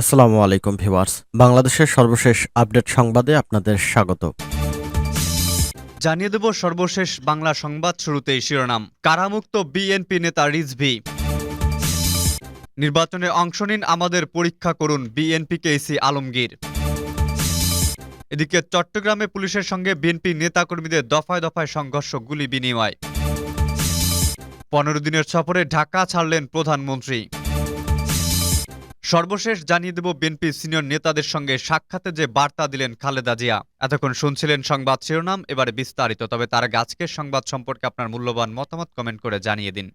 আসসালামু আলাইকুম ভিউয়ার্স। বাংলাদেশের সর্বশেষ আপডেট সংবাদে আপনাদের স্বাগত। জানিয়ে দেব সর্বশেষ বাংলা সংবাদ শুরুতেই শিরোনাম। কারামুক্ত বিএনপি নেতা রিজভি। নির্বাচনে অংশ নিন আমাদের, পরীক্ষা করুন বিএনপিকে এসি আলমগীর। এদিকে চট্টগ্রামে পুলিশের সঙ্গে বিএনপি নেতাকর্মীদের দফায় দফায় সংঘর্ষ, গুলি বিনিময়। পনেরো দিনের সফরে ঢাকা ছাড়লেন প্রধানমন্ত্রী। সর্বশেষ জানিয়ে দেব বিএনপি সিনিয়র নেতাদের সঙ্গে সাক্ষাতে যে বার্তা দিলেন খালেদা জিয়া। এতক্ষণ শুনছিলেন সংবাদ শিরোনাম, এবারে বিস্তারিত। তবে তার গাছকে সংবাদ সম্পর্কে আপনার মূল্যবান মতামত কমেন্ট করে জানিয়ে দিন।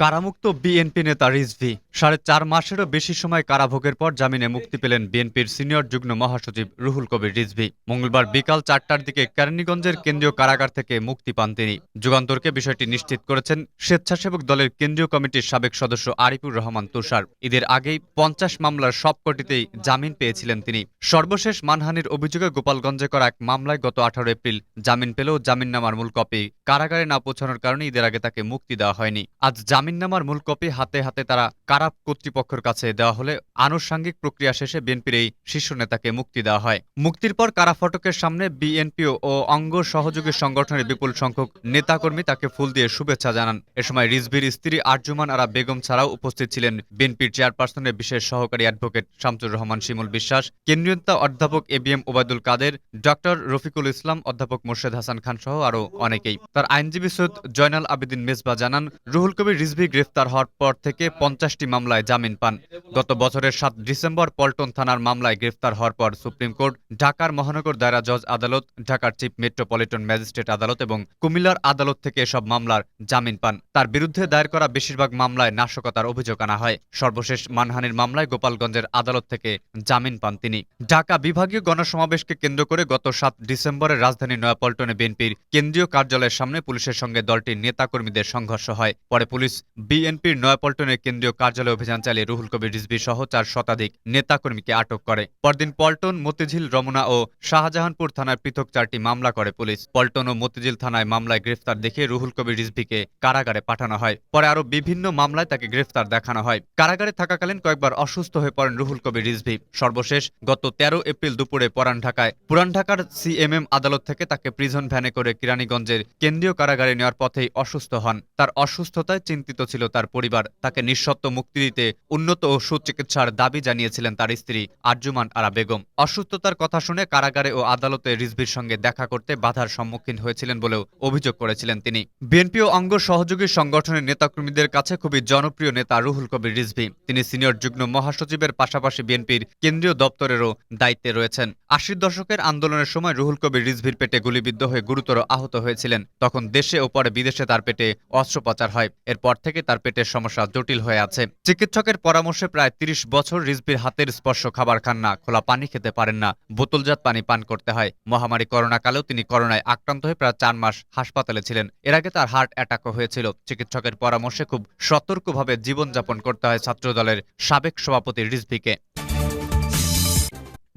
কারামুক্ত বিএনপি নেতা রিজভি। সাড়ে চার মাসেরও বেশি সময় কারাভোগের পর জামিনে মুক্তি পেলেন বিএনপির সিনিয়র যুগ্ম মহাসচিব রুহুল কবির রিজভি। মঙ্গলবার বিকাল চারটার দিকে কেরানীগঞ্জের কেন্দ্রীয় কারাগার থেকে মুক্তি পান তিনি। যুগান্তরকে বিষয়টি নিশ্চিত করেছেন স্বেচ্ছাসেবক দলের কেন্দ্রীয় কমিটির সাবেক সদস্য আরিফুর রহমান তুষার। ঈদের আগেই পঞ্চাশ মামলার সবকটিতেই জামিন পেয়েছিলেন তিনি। সর্বশেষ মানহানির অভিযোগে গোপালগঞ্জে করা এক মামলায় গত আঠারো এপ্রিল জামিন পেলেও জামিননামার মূল কপি কারাগারে না পৌঁছানোর কারণে ঈদের আগে তাকে মুক্তি দেওয়া হয়নি। আজ জামিননামার মূল কপি হাতে হাতে তারা কারা কর্তৃপক্ষের কাছে দেওয়া হলে আনুষঙ্গিক প্রক্রিয়া শেষে বিএনপির এই শীর্ষ নেতাকে মুক্তি দেওয়া হয়। মুক্তির পর কারা ফটকের সামনে বিএনপিও ও অঙ্গ সহযোগী সংগঠনের বিপুল সংখ্যক নেতাকর্মী তাকে ফুল দিয়ে শুভেচ্ছা জানান। এ সময় রিজভির স্ত্রী আরজুমান আরা বেগম ছাড়াও উপস্থিত ছিলেন বিএনপির চেয়ারপারসনের বিশেষ সহকারী অ্যাডভোকেট শামসুর রহমান, শিমুল বিশ্বাস কেন্দ্রীয় নেতা অধ্যাপক A B M Obaidul Quader doctor Rafiqul Islam, অধ্যাপক মোর্শেদ হাসান খান সহ আরও অনেকেই। তার আইনজীবী সৈয়দ জয়নাল আবেদিন মেজবা জানান, রুহুল কবির রিজভি গ্রেফতার হওয়ার পর থেকে পঞ্চাশটি মামলায় জামিন পান। গত বছরের সাত ডিসেম্বর পল্টন থানার মামলায় গ্রেফতার হওয়ার পর সুপ্রিম কোর্ট, ঢাকার মহানগর দায়রা জজ আদালত, ঢাকার চিফ মেট্রোপলিটন ম্যাজিস্ট্রেট আদালত এবং কুমিল্লার আদালত থেকে এসব মামলার জামিন পান। তার বিরুদ্ধে দায়ের করা বেশিরভাগ মামলায় নাশকতার অভিযোগ আনা হয়। সর্বশেষ মানহানির মামলায় গোপালগঞ্জের আদালত থেকে জামিন পান তিনি। ঢাকা বিভাগীয় গণসমাবেশকে কেন্দ্র করে গত সাত ডিসেম্বরের রাজধানী নয়াপল্টনে বিএনপির কেন্দ্রীয় কার্যালয়ের সামনে পুলিশের সঙ্গে দলটির নেতাকর্মীদের সংঘর্ষ হয়। পরে পুলিশ বিএনপির নয়াপল্টনের কেন্দ্রীয় কার্যালয়ে অভিযান চালিয়ে রুহুল কবির রিজভি সহ চার শতাধিক নেতাকর্মীকে আটক করে। পরদিন পল্টন, মতিঝিল, রমনা ও শাহজাহানপুর থানায় পৃথক চারটি মামলা করে পুলিশ। পল্টন ও মতিঝিল থানায় মামলায় গ্রেফতার দেখিয়ে রুহুল কবির রিজভিকে কারাগারে পাঠানো হয়। পরে আরও বিভিন্ন মামলায় তাকে গ্রেফতার দেখানো হয়। কারাগারে থাকাকালীন কয়েকবার অসুস্থ হয়ে পড়েন রুহুল কবির রিজভি। সর্বশেষ গত তেরো এপ্রিল দুপুরে পুরান ঢাকায়। পুরান ঢাকার সিএমএম আদালত থেকে তাকে প্রিজন ভ্যানে করে কিরানীগঞ্জের কেন্দ্রীয় কারাগারে নেওয়ার পথেই অসুস্থ হন। তার অসুস্থতায় চিন্তিত ছিল তার পরিবার। তাকে নিঃশর্ত মুক্তি দিতে উন্নত ও সুচিকিৎসার দাবি জানিয়েছিলেন তার স্ত্রী আরজুমান আরা বেগম। অসুস্থতার কথা শুনে কারাগারে ও আদালতে রিজভির সঙ্গে দেখা করতে বাধার সম্মুখীন হয়েছিলেন বলেও অভিযোগ করেছিলেন তিনি। বিএনপি ও অঙ্গ সহযোগী সংগঠনের নেতাকর্মীদের কাছে খুবই জনপ্রিয় নেতা রুহুল কবির রিজভি। তিনি সিনিয়র যুগ্ম মহাসচিবের পাশাপাশি বিএনপির কেন্দ্রীয় দপ্তরেরও দায়িত্বে রয়েছেন। আশির দশকের আন্দোলনের সময় রুহুল কবির রিজভির পেটে গুলিবিদ্ধ হয়ে গুরুতর আহত হয়েছিলেন। তখন দেশে ও পরে বিদেশে তার পেটে অস্ত্রোপচার হয়। এরপর থেকে তার পেটের সমস্যা জটিল হয়ে আছে। চিকিৎসকের পরামর্শে প্রায় তিরিশ বছর রিজবির হাতের স্পর্শ খাবার খান না, খোলা পানি খেতে পারেন না, বোতলজাত পানি পান করতে হয়। মহামারী করোনাকালেও তিনি করোনায় আক্রান্ত হয়ে প্রায় চার মাস হাসপাতালে ছিলেন। এর আগে তার হার্ট অ্যাটাকও হয়েছিল। চিকিৎসকের পরামর্শে খুব সতর্কভাবে জীবনযাপন করতে হয় ছাত্রদলের সাবেক সভাপতি রিজভিকে।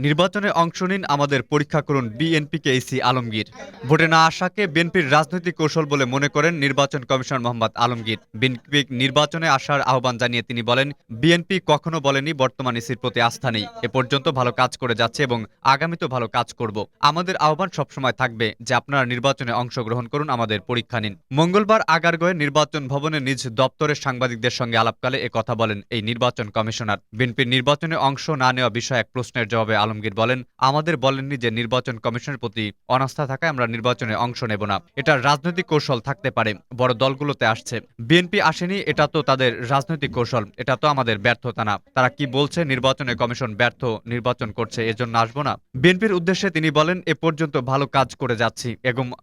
নির্বাচনে অংশ নিন আমাদের পরীক্ষা করুন বিএনপিকে এসি আলমগীর। ভোটে না আসাকে বিএনপির রাজনৈতিক কৌশল বলে মনে করেন নির্বাচন কমিশনার মোহাম্মদ আলমগীর। বিএনপি নির্বাচনে আসার আহ্বান জানিয়ে তিনি বলেন, বিএনপি কখনো বলেনি বর্তমান ইসির প্রতি আস্থা নেই। এ পর্যন্ত ভালো কাজ করে যাচ্ছে এবং আগামীতেও ভালো কাজ করব। আমাদের আহ্বান সবসময় থাকবে যে আপনারা নির্বাচনে অংশগ্রহণ করুন, আমাদের পরীক্ষা নিন। মঙ্গলবার আগারগয়ে নির্বাচন ভবনে নিজ দপ্তরের সাংবাদিকদের সঙ্গে আলাপকালে কথা বলেন এই নির্বাচন কমিশনার। বিএনপির নির্বাচনে অংশ না নেওয়া বিষয়ে এক প্রশ্নের জবাবে আলমগীর বলেন, আমাদের বলেননি যে নির্বাচন কমিশনের প্রতি অনাস্থা থাকায় আমরা নির্বাচনে অংশ নেব না। এটা রাজনৈতিক কৌশল থাকতে পারে। বড় দলগুলোতে আসছে। বিএনপি আসেনি, এটা তো তাদের রাজনৈতিক কৌশল। এটা তো আমাদের ব্যর্থতা না। তারা কি বলছে? নির্বাচনে কমিশন ব্যর্থ, নির্বাচন করছে, এজন্য আসব না? বিএনপির উদ্দেশ্যে তিনি বলেন, এ পর্যন্ত ভালো কাজ করে যাচ্ছি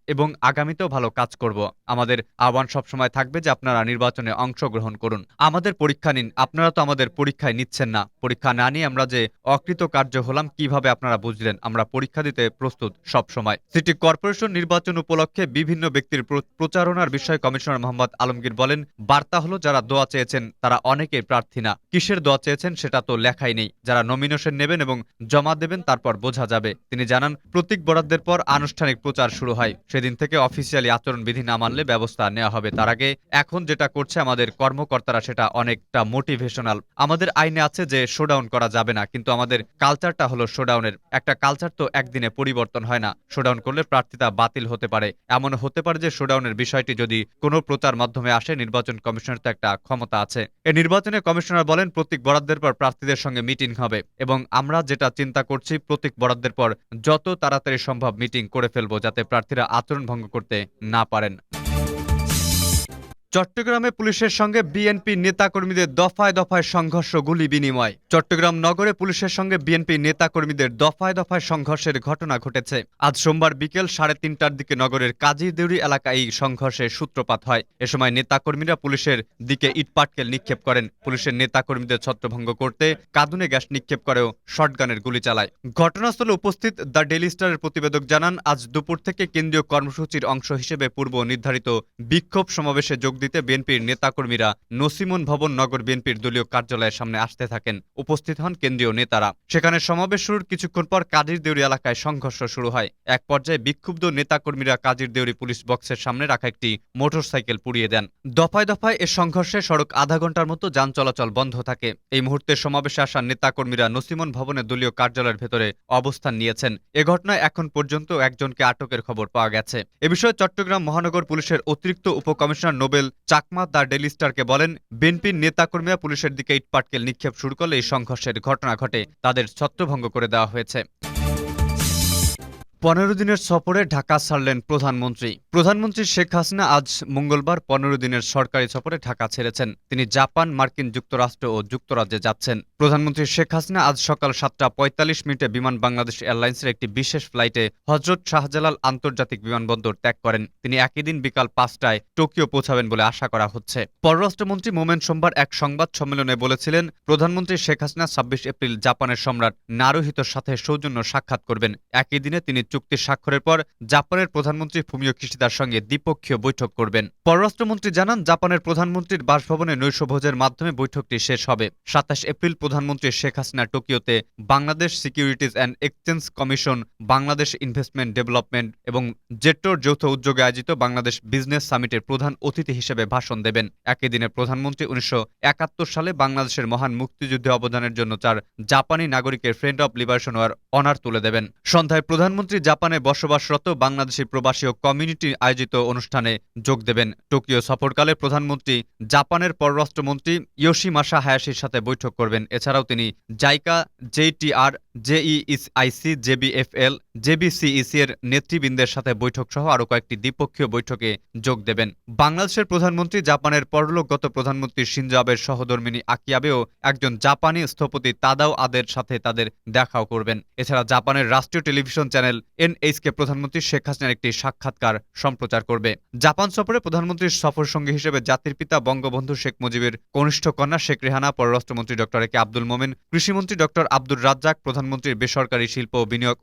এবং আগামীতেও ভালো কাজ করব। আমাদের আহ্বান সবসময় থাকবে যে আপনারা নির্বাচনে অংশগ্রহণ করুন। আমাদের পরীক্ষা নিন। আপনারা তো আমাদের পরীক্ষায় নিচ্ছেন না। পরীক্ষা না নিয়ে আমরা যে অকৃতকার্য হলাম কীভাবে আপনারা বুঝলেন আমরা পরীক্ষা দিতে প্রস্তুত সব সময়? সিটি কর্পোরেশন নির্বাচন উপলক্ষে বিভিন্ন ব্যক্তির প্রচারণার বিষয়ে কমিশনার মোহাম্মদ আলমগীর বলেন, বার্তা হলো যারা দোয়া চেয়েছেন তারা অনেকেই প্রার্থী না। কিসের দোয়া চেয়েছেন সেটা তো লেখাই নেই। যারা নমিনেশন নেবেন এবং জমা দেবেন তারপর বোঝা যাবে। তিনি জানান, প্রতীক বরাদ্দের পর আনুষ্ঠানিক প্রচার শুরু হয়। সেদিন থেকে অফিসিয়ালি আচরণবিধি না মানলে ব্যবস্থা নেওয়া হবে। তার আগে এখন যেটা করছে আমাদের কর্মকর্তারা সেটা অনেকটা মোটিভেশনাল আমাদের আইনে আছে যে শোডাউন করা যাবে না, কিন্তু আমাদের কালচারটা হলো শোডাউনের একটা কালচার তো একদিনে পরিবর্তন হয় না। শোডাউন করলে প্রার্থিতা বাতিল হতে পারে। এমন হতে পারে যে শোডাউনের বিষয়টি যদি কোনো প্রচার মাধ্যমে আসে, নির্বাচন কমিশনের তো একটা ক্ষমতা আছে। এ নির্বাচনে কমিশনার বলেন, প্রতীক বরাদ্দের পর প্রার্থীদের সঙ্গে মিটিং হবে এবং আমরা যেটা চিন্তা করছি, প্রতীক বরাদ্দের পর যত তাড়াতাড়ি সম্ভব মিটিং করে ফেলব যাতে প্রার্থীরা আচরণ ভঙ্গ করতে না পারেন। চট্টগ্রামে পুলিশের সঙ্গে বিএনপি নেতাকর্মীদের দফায় দফায় সংঘর্ষ গুলি বিনিময়। চট্টগ্রাম নগরে পুলিশের সঙ্গে বিএনপি নেতাকর্মীদের দফায় দফায় সংঘর্ষের ঘটনা ঘটেছে। আজ সোমবার বিকেল সাড়ে তিনটার দিকে নগরের কাজীদেউরি এলাকায় এই সংঘর্ষের সূত্রপাত হয়। এ সময় নেতাকর্মীরা পুলিশের দিকে ইটপাটকেল নিক্ষেপ করেন। পুলিশের নেতাকর্মীদের ছত্রভঙ্গ করতে কাঁদুনে গ্যাস নিক্ষেপ করেও শটগানের গুলি চালায়। ঘটনাস্থলে উপস্থিত দ্য ডেলি স্টারের প্রতিবেদক জানান, আজ দুপুর থেকে কেন্দ্রীয় কর্মসূচির অংশ হিসেবে পূর্ব নির্ধারিত বিক্ষোভ সমাবেশে যোগ দিতে বিএনপির নেতাকর্মীরা নসিমন ভবন নগর বিএনপির দলীয় কার্যালয়ের সামনে আসতে থাকেন। উপস্থিত হন কেন্দ্রীয় নেতারা। সেখানে সমাবেশ শুরুর কিছুক্ষণ পর কাজীর দেউরি এলাকায় সংঘর্ষ শুরু হয়। এক পর্যায়ে বিক্ষুব্ধ নেতাকর্মীরা কাজীর দেউরি পুলিশ বক্সের সামনে রাখা একটি মোটরসাইকেল পুড়িয়ে দেন। দফায় দফায় এ সংঘর্ষে সড়ক আধা ঘণ্টার মতো যান চলাচল বন্ধ থাকে। এই মুহূর্তে সমাবেশে আসা নেতাকর্মীরা নসিমন ভবনের দলীয় কার্যালয়ের ভেতরে অবস্থান নিয়েছেন। এ ঘটনায় এখন পর্যন্ত একজনকে আটকের খবর পাওয়া গেছে। এ বিষয়ে চট্টগ্রাম মহানগর পুলিশের অতিরিক্ত উপকমিশনার নোবেল চাকমা দ্য ডেলি স্টারকে বলেন, বিএনপির নেতাকর্মীরা পুলিশের দিকে ইটপাটকেল নিক্ষেপ শুরু করলে এই সংঘর্ষের ঘটনা ঘটে। তাদের ছত্রভঙ্গ করে দেওয়া হয়েছে। পনেরো দিনের সফরে ঢাকা ছাড়লেন প্রধানমন্ত্রী। প্রধানমন্ত্রী শেখ হাসিনা আজ মঙ্গলবার পনেরো দিনের সরকারি সফরে ঢাকা ছেড়েছেন। তিনি জাপান, মার্কিন যুক্তরাষ্ট্র ও যুক্তরাজ্যে যাচ্ছেন। প্রধানমন্ত্রী শেখ হাসিনা আজ সকাল সাতটা পঁয়তাল্লিশ মিনিটে বিমান বাংলাদেশ এয়ারলাইন্সের একটি বিশেষ ফ্লাইটে হজরত শাহজালাল আন্তর্জাতিক বিমানবন্দর ত্যাগ করেন। তিনি একই দিন বিকাল পাঁচটায় টোকিও পৌঁছাবেন বলে আশা করা হচ্ছে। পররাষ্ট্রমন্ত্রী মোমেন সোমবার এক সংবাদ সম্মেলনে বলেছিলেন, প্রধানমন্ত্রী শেখ হাসিনা ছাব্বিশ এপ্রিল জাপানের সম্রাট নারুহিতোর সাথে সৌজন্য সাক্ষাৎ করবেন। একই দিনে তিনি চুক্তি স্বাক্ষরের পর জাপানের প্রধানমন্ত্রী ফুমিও কিশিদার সঙ্গে দ্বিপক্ষীয় বৈঠক করবেন। পররাষ্ট্রমন্ত্রী জানান, জাপানের প্রধানমন্ত্রীর বাসভবনে নৈশভোজের মাধ্যমে বৈঠকটি শেষ হবে। সাতাশ এপ্রিল প্রধানমন্ত্রী Sheikh Hasina টোকিওতে Bangladesh securities and exchange commission, Bangladesh investment development এবং জেট্টোর যৌথ উদ্যোগে আয়োজিত বাংলাদেশ বিজনেস সামিটের প্রধান অতিথি হিসেবে ভাষণ দেবেন। একই দিনে প্রধানমন্ত্রী উনিশশো একাত্তর সালে বাংলাদেশের মহান মুক্তিযুদ্ধে অবদানের জন্য চার জাপানি নাগরিকের friend of liberation war honour তুলে দেবেন। সন্ধ্যায় প্রধানমন্ত্রী জাপানে বসবাসরত বাংলাদেশি প্রবাসী কমিউনিটি আয়োজিত অনুষ্ঠানে যোগ দেবেন টোকিও সফরকালে প্রধানমন্ত্রী, জাপানের পররাষ্ট্রমন্ত্রী ইয়োশিমাসা হায়াসির সাথে বৈঠক করবেন। এছাড়াও তিনি জাইকা, জেইটিআর জেইআইসি জেবিএফএল জেবিসিইসি এর নেতৃবৃন্দের সাথে বৈঠক সহ আরও কয়েকটি দ্বিপক্ষীয় বৈঠকে যোগ দেবেন। বাংলাদেশের প্রধানমন্ত্রী, জাপানের পরলোকগত প্রধানমন্ত্রী শিনজো আবের সহধর্মিনী আকিয়াবেও একজন জাপানি স্থপতি তাদাও আদের সাথে তাদের দেখাও করবেন। এছাড়া জাপানের রাষ্ট্রীয় টেলিভিশন চ্যানেল এনএইচকে প্রধানমন্ত্রী শেখ হাসিনার একটি সাক্ষাৎকার সম্প্রচার করবে। জাপান সফরে প্রধানমন্ত্রীর সফর সঙ্গী হিসেবে জাতির পিতা বঙ্গবন্ধু শেখ মুজিবের কনিষ্ঠ কন্যা শেখ রেহানা, পররাষ্ট্রমন্ত্রী ডক্টর এ কে আব্দুল মোমেন, কৃষিমন্ত্রী ডক্টর আব্দুর রাজ্জাক প্রধানমন্ত্রীর বেসরকারি শিল্প বিনিয়োগ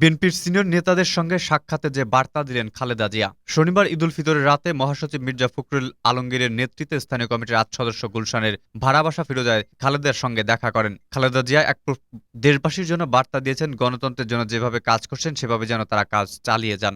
বিএনপির সিনিয়র নেতাদের সঙ্গে সাক্ষাতে যে বার্তা দিলেন খালেদা জিয়া। শনিবার ঈদুল ফিতরের রাতে মহাসচিব মির্জা ফখরুল আলমগীরের নেতৃত্বে স্থানীয় কমিটির আট সদস্য গুলশানের ভাড়াবাসা ফিরোজায় খালেদার সঙ্গে দেখা করেন। খালেদা জিয়া এক দেশবাসীর জন্য বার্তা দিয়েছেন, গণতন্ত্রের জন্য যেভাবে কাজ করছেন, সেভাবে যেন তারা কাজ চালিয়ে যান।